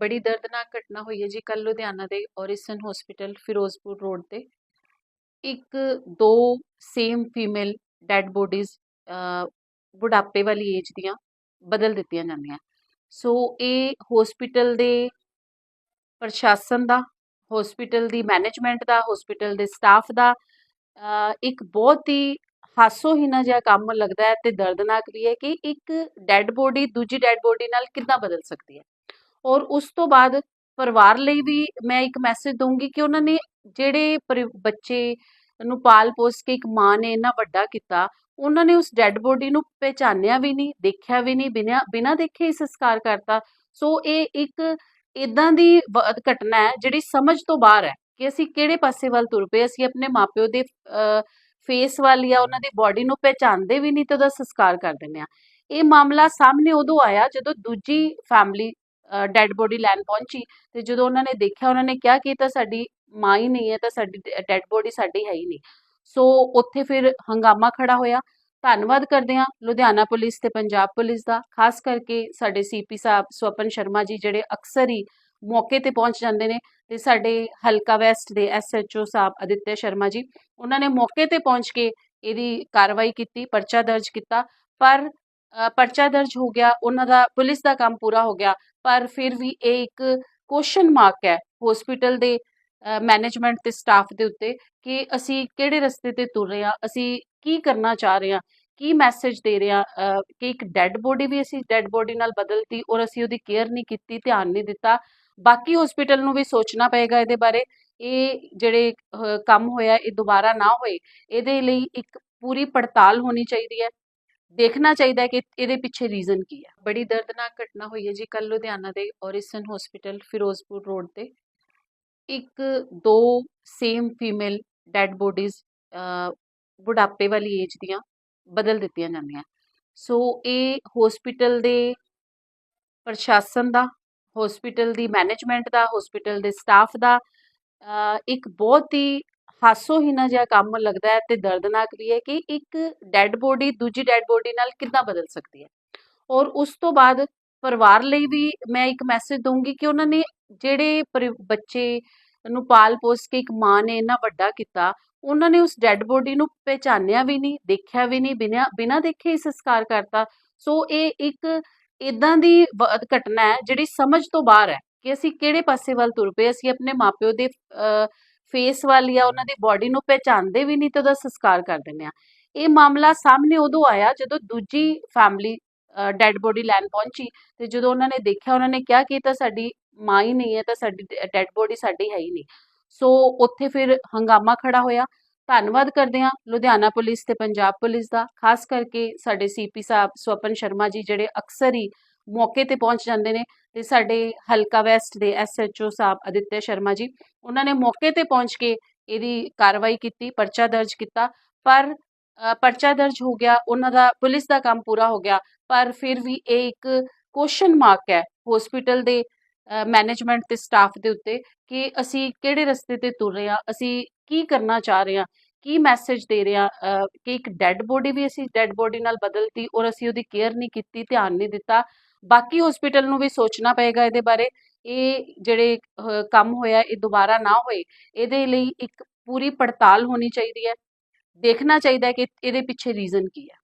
ਬੜੀ ਦਰਦਨਾਕ ਘਟਨਾ ਹੋਈ ਹੈ ਜੀ ਕੱਲ ਲੁਧਿਆਣਾ ਦੇ ਔਰਿਸਨ ਹਸਪੀਟਲ ਫਿਰੋਜ਼ਪੁਰ ਰੋਡ ਤੇ। ਇੱਕ, ਦੋ ਸੇਮ ਫੀਮੇਲ ਡੈਡ ਬੋਡੀਜ਼ ਬੁਢਾਪੇ ਵਾਲੀ ਏਜ ਦੀਆਂ ਬਦਲ ਦਿੱਤੀਆਂ ਜਾਂਦੀਆਂ। ਸੋ ਇਹ ਹਸਪੀਟਲ ਦੇ ਪ੍ਰਸ਼ਾਸਨ ਦਾ ਹਸਪੀਟਲ ਦੀ ਮੈਨੇਜਮੈਂਟ ਦਾ ਹਸਪੀਟਲ ਦੇ ਸਟਾਫ ਦਾ ਇੱਕ ਬਹੁਤ ਹੀ ਹਾਸੋਹੀਣਾ ਜਿਹਾ ਕੰਮ ਲੱਗਦਾ ਹੈ ਤੇ ਦਰਦਨਾਕ ਵੀ ਹੈ ਕਿ ਇੱਕ ਡੈਡ ਬੋਡੀ ਦੂਜੀ ਡੈਡ ਬੋਡੀ ਨਾਲ ਕਿੱਦਾਂ ਬਦਲ ਸਕਦੀ ਹੈ। ਔਰ ਉਸ ਤੋਂ ਬਾਅਦ ਪਰਿਵਾਰ ਲਈ ਵੀ ਮੈਂ ਇੱਕ ਮੈਸੇਜ ਦਊਂਗੀ ਕਿ ਉਹਨਾਂ ਨੇ ਜਿਹੜੇ ਪਰਿ- ਬੱਚੇ ਨੂੰ ਪਾਲ ਪੋਸ ਕੇ ਇੱਕ ਮਾਂ ਨੇ ਇੰਨਾ ਵੱਡਾ ਕੀਤਾ, ਉਹਨਾਂ ਨੇ ਉਸ ਡੈੱਡ ਬੋਡੀ ਨੂੰ ਪਹਿਚਾਨਿਆ ਵੀ ਨਹੀਂ, ਦੇਖਿਆ ਵੀ ਨਹੀਂ ਬਿਨਾਂ ਬਿਨਾਂ ਦੇਖੇ ਹੀ ਸੰਸਕਾਰ ਕਰਤਾ। ਸੋ ਇਹ ਇੱਕ ਇਦਾਂ ਦੀ ਘਟਨਾ ਹੈ ਜਿਹੜੀ ਸਮਝ ਤੋਂ ਬਾਹਰ ਹੈ ਕਿ ਅਸੀਂ ਕਿਹੜੇ ਪਾਸੇ ਵੱਲ ਤੁਰ ਪਏ, ਅਸੀਂ ਆਪਣੇ ਮਾਪਿਓ ਦੇ ਫੇਸ ਵੱਲ ਜਾਂ ਉਹਨਾਂ ਦੀ ਬਾਡੀ ਨੂੰ ਪਹਿਚਾਨਦੇ ਵੀ ਨਹੀਂ ਤੇ ਉਹਦਾ ਸੰਸਕਾਰ ਕਰ ਦਿੰਦੇ ਆ ਇਹ ਮਾਮਲਾ ਸਾਹਮਣੇ ਉਦੋਂ ਆਇਆ ਜਦੋਂ ਦੂਜੀ ਫੈਮਿਲੀ ਡੈਡ ਬੋਡੀ ਲੈਣ ਪਹੁੰਚੀ ਤੇ ਜਦੋਂ ਉਹਨਾਂ ਨੇ ਦੇਖਿਆ, ਉਹਨਾਂ ਨੇ ਕਿਹਾ ਕਿ ਇਹ ਤਾਂ ਸਾਡੀ ਮਾਂ ਹੀ ਨਹੀਂ ਹੈ ਤਾਂ ਸਾਡੀ ਡੈੱਡ ਬੋਡੀ ਸਾਡੀ ਹੈ ਹੀ ਨਹੀਂ। ਸੋ ਉੱਥੇ ਫਿਰ ਹੰਗਾਮਾ ਖੜਾ ਹੋਇਆ। ਧੰਨਵਾਦ ਕਰਦੇ ਹਾਂ ਲੁਧਿਆਣਾ ਪੁਲਿਸ ਤੇ ਪੰਜਾਬ ਪੁਲਿਸ ਦਾ, ਖਾਸ ਕਰਕੇ ਸਾਡੇ ਸੀਪੀ ਸਾਹਿਬ ਸਵਪਨ ਸ਼ਰਮਾ ਜੀ ਜਿਹੜੇ ਅਕਸਰ ਹੀ ਮੌਕੇ ਤੇ ਪਹੁੰਚ ਜਾਂਦੇ ਨੇ ਤੇ ਸਾਡੇ ਹਲਕਾ ਵੈਸਟ ਦੇ ਐਸਐਚਓ ਸਾਹਿਬ ਅਦਿੱਤਿਆ ਸ਼ਰਮਾ ਜੀ, ਉਹਨਾਂ ਨੇ ਮੌਕੇ ਤੇ ਪਹੁੰਚ ਕੇ ਇਹਦੀ ਕਾਰਵਾਈ ਕੀਤੀ, ਪਰਚਾ ਦਰਜ ਕੀਤਾ। ਪਰ ਪਰਚਾ ਦਰਜ ਹੋ ਗਿਆ, ਉਹਨਾਂ ਦਾ ਪੁਲਿਸ ਦਾ ਕੰਮ ਪੂਰਾ ਹੋ ਗਿਆ, ਪਰ ਫਿਰ ਵੀ ਇਹ ਇੱਕ ਕੁਐਸਚਨ ਮਾਰਕ ਹੈ ਹਸਪੀਟਲ ਦੇ ਮੈਨੇਜਮੈਂਟ ਤੇ ਸਟਾਫ ਦੇ ਉੱਤੇ ਕਿ ਅਸੀਂ ਕਿਹੜੇ ਰਸਤੇ ਤੇ ਤੁਰ ਰਹੇ ਹਾਂ, ਅਸੀਂ ਕੀ ਕਰਨਾ ਚਾਹ ਰਹੇ ਹਾਂ, ਕੀ ਮੈਸੇਜ ਦੇ ਰਹੇ ਹਾਂ ਕਿ ਇੱਕ ਡੈੱਡ ਬੋਡੀ ਵੀ ਅਸੀਂ ਡੈੱਡ ਬੋਡੀ ਨਾਲ ਬਦਲਤੀ ਔਰ ਅਸੀਂ ਉਹਦੀ ਕੇਅਰ ਨਹੀਂ ਕੀਤੀ, ਧਿਆਨ ਨਹੀਂ ਦਿੱਤਾ, ਬਾਕੀ ਹਸਪੀਟਲ ਨੂੰ ਵੀ ਸੋਚਣਾ ਪਏਗਾ ਇਹਦੇ ਬਾਰੇ, ਇਹ ਜਿਹੜੇ ਕੰਮ ਹੋਇਆ ਇਹ ਦੁਬਾਰਾ ਨਾ ਹੋਏ, ਇਹਦੇ ਲਈ ਇੱਕ ਪੂਰੀ ਪੜਤਾਲ ਹੋਣੀ ਚਾਹੀਦੀ ਹੈ। ਦੇਖਣਾ ਚਾਹੀਦਾ ਹੈ ਕਿ ਇਹਦੇ ਪਿੱਛੇ ਰੀਜ਼ਨ ਕੀ ਹੈ। ਬੜੀ ਦਰਦਨਾਕ ਘਟਨਾ ਹੋਈ ਹੈ ਜੀ ਕੱਲ ਲੁਧਿਆਣਾ ਦੇ ਔਰਿਸਨ ਹਸਪੀਟਲ ਫਿਰੋਜ਼ਪੁਰ ਰੋਡ ਤੇ। ਇੱਕ, ਦੋ ਸੇਮ ਫੀਮੇਲ ਡੈਡ ਬੋਡੀਜ਼ ਬੁਢਾਪੇ ਵਾਲੀ ਏਜ ਦੀਆਂ ਬਦਲ ਦਿੱਤੀਆਂ ਜਾਂਦੀਆਂ। ਸੋ ਇਹ ਹਸਪੀਟਲ ਦੇ ਪ੍ਰਸ਼ਾਸਨ ਦਾ ਹਸਪੀਟਲ ਦੀ ਮੈਨੇਜਮੈਂਟ ਦਾ ਹਸਪੀਟਲ ਦੇ ਸਟਾਫ ਦਾ ਇੱਕ ਬਹੁਤ ਹੀ ਹਾਸੋਹੀਣਾ ਜਿਹਾ ਕੰਮ ਲੱਗਦਾ ਹੈ ਤੇ ਦਰਦਨਾਕ ਵੀ ਹੈ ਕਿ ਇੱਕ ਡੈਡ ਬੋਡੀ ਦੂਜੀ ਡੈਡ ਬੋਡੀ ਨਾਲ ਕਿੱਦਾਂ ਬਦਲ ਸਕਦੀ ਹੈ। ਔਰ ਉਸ ਤੋਂ ਬਾਅਦ ਪਰਿਵਾਰ ਲਈ ਵੀ ਮੈਂ ਇੱਕ ਮੈਸੇਜ ਦਊਂਗੀ ਕਿ ਉਹਨਾਂ ਨੇ ਜਿਹੜੇ ਬੱਚੇ ਨੂੰ ਪਾਲ ਪੋਸ ਕੇ ਇੱਕ ਮਾਂ ਨੇ ਇੰਨਾ ਵੱਡਾ ਕੀਤਾ, ਉਹਨਾਂ ਨੇ ਉਸ ਡੈਡ ਬੋਡੀ ਨੂੰ ਪਹਿਚਾਨਿਆ ਵੀ ਨਹੀਂ, ਦੇਖਿਆ ਵੀ ਨਹੀਂ ਬਿਨਾਂ ਬਿਨਾਂ ਦੇਖੇ ਹੀ ਸੰਸਕਾਰ ਕਰਤਾ। ਸੋ ਇਹ ਇੱਕ ਇਦਾਂ ਦੀ ਘਟਨਾ ਹੈ ਜਿਹੜੀ ਸਮਝ ਤੋਂ ਬਾਹਰ ਹੈ ਕਿ ਅਸੀਂ ਕਿਹੜੇ ਪਾਸੇ ਵੱਲ ਤੁਰ ਪਏ, ਅਸੀਂ ਆਪਣੇ ਮਾਪਿਓ ਦੇ ਫੇਸ ਵੱਲ ਜਾਂ ਉਹਨਾਂ ਦੀ ਬਾਡੀ ਨੂੰ ਪਹਿਚਾਨਦੇ ਵੀ ਨਹੀਂ ਤੇ ਉਹਦਾ ਸੰਸਕਾਰ ਕਰ ਦਿੰਦੇ ਆ। ਇਹ ਮਾਮਲਾ ਸਾਹਮਣੇ ਉਦੋਂ ਆਇਆ ਜਦੋਂ ਦੂਜੀ ਫੈਮਿਲੀ ਡੈਡ ਬੋਡੀ ਲੈਣ ਪਹੁੰਚੀ ਤੇ ਜਦੋਂ ਉਹਨਾਂ ਨੇ ਦੇਖਿਆ, ਉਹਨਾਂ ਨੇ ਕਿਹਾ ਕਿ ਇਹ ਤਾਂ ਸਾਡੀ ਮਾਂ ਹੀ ਨਹੀਂ ਹੈ ਤਾਂ ਸਾਡੀ ਡੈਡ ਬੋਡੀ ਸਾਡੀ ਹੈ ਹੀ ਨਹੀਂ। ਸੋ ਉੱਥੇ ਫਿਰ ਹੰਗਾਮਾ ਖੜਾ ਹੋਇਆ। ਧੰਨਵਾਦ ਕਰਦੇ ਹਾਂ ਲੁਧਿਆਣਾ ਪੁਲਿਸ ਤੇ ਪੰਜਾਬ ਪੁਲਿਸ ਦਾ, ਖਾਸ ਕਰਕੇ ਸਾਡੇ ਸੀਪੀ ਸਾਹਿਬ ਸਵਪਨ ਸ਼ਰਮਾ ਜੀ ਜਿਹੜੇ ਅਕਸਰ ਹੀ ਮੌਕੇ ਤੇ ਪਹੁੰਚ ਜਾਂਦੇ ਨੇ ਤੇ ਸਾਡੇ ਹਲਕਾ ਵੈਸਟ ਦੇ ਐਸਐਚਓ ਸਾਹਿਬ ਅਦਿੱਤਿਆ ਸ਼ਰਮਾ ਜੀ, ਉਹਨਾਂ ਨੇ ਮੌਕੇ ਤੇ ਪਹੁੰਚ ਕੇ ਇਹਦੀ ਕਾਰਵਾਈ ਕੀਤੀ, ਪਰਚਾ ਦਰਜ ਕੀਤਾ, ਪਰ ਪਰਚਾ ਦਰਜ ਹੋ ਗਿਆ, ਉਹਨਾਂ ਦਾ, ਪੁਲਿਸ ਦਾ ਕੰਮ ਪੂਰਾ ਹੋ ਗਿਆ, ਪਰ ਫਿਰ ਵੀ ਇਹ ਇੱਕ ਕੁਐਸਚਨ ਮਾਰਕ ਹੈ ਹਸਪੀਟਲ ਦੇ ਮੈਨੇਜਮੈਂਟ ਤੇ ਸਟਾਫ ਦੇ ਉੱਤੇ ਕਿ ਅਸੀਂ ਕਿਹੜੇ ਰਸਤੇ ਤੇ ਤੁਰ ਰਹੇ ਹਾਂ, ਅਸੀਂ ਕੀ ਕਰਨਾ ਚਾਹ ਰਹੇ ਹਾਂ, ਕੀ ਮੈਸੇਜ ਦੇ ਰਹੇ ਹਾਂ ਕਿ ਇੱਕ ਡੈੱਡ ਬੋਡੀ ਵੀ ਅਸੀਂ ਡੈੱਡ ਬੋਡੀ ਨਾਲ ਬਦਲਤੀ ਔਰ ਅਸੀਂ ਉਹਦੀ ਕੇਅਰ ਨਹੀਂ ਕੀਤੀ, ਧਿਆਨ ਨਹੀਂ ਦਿੱਤਾ ਬਾਕੀ ਹਸਪੀਟਲ ਨੂੰ ਵੀ ਸੋਚਣਾ ਪਏਗਾ ਇਹਦੇ ਬਾਰੇ। ਇਹ ਜਿਹੜੇ ਕੰਮ ਹੋਇਆ ਇਹ ਦੁਬਾਰਾ ਨਾ ਹੋਏ, ਇਹਦੇ ਲਈ ਇੱਕ ਪੂਰੀ ਪੜਤਾਲ ਹੋਣੀ ਚਾਹੀਦੀ ਹੈ। ਦੇਖਣਾ ਚਾਹੀਦਾ ਹੈ ਕਿ ਇਹਦੇ ਪਿੱਛੇ ਰੀਜ਼ਨ ਕੀ ਹੈ।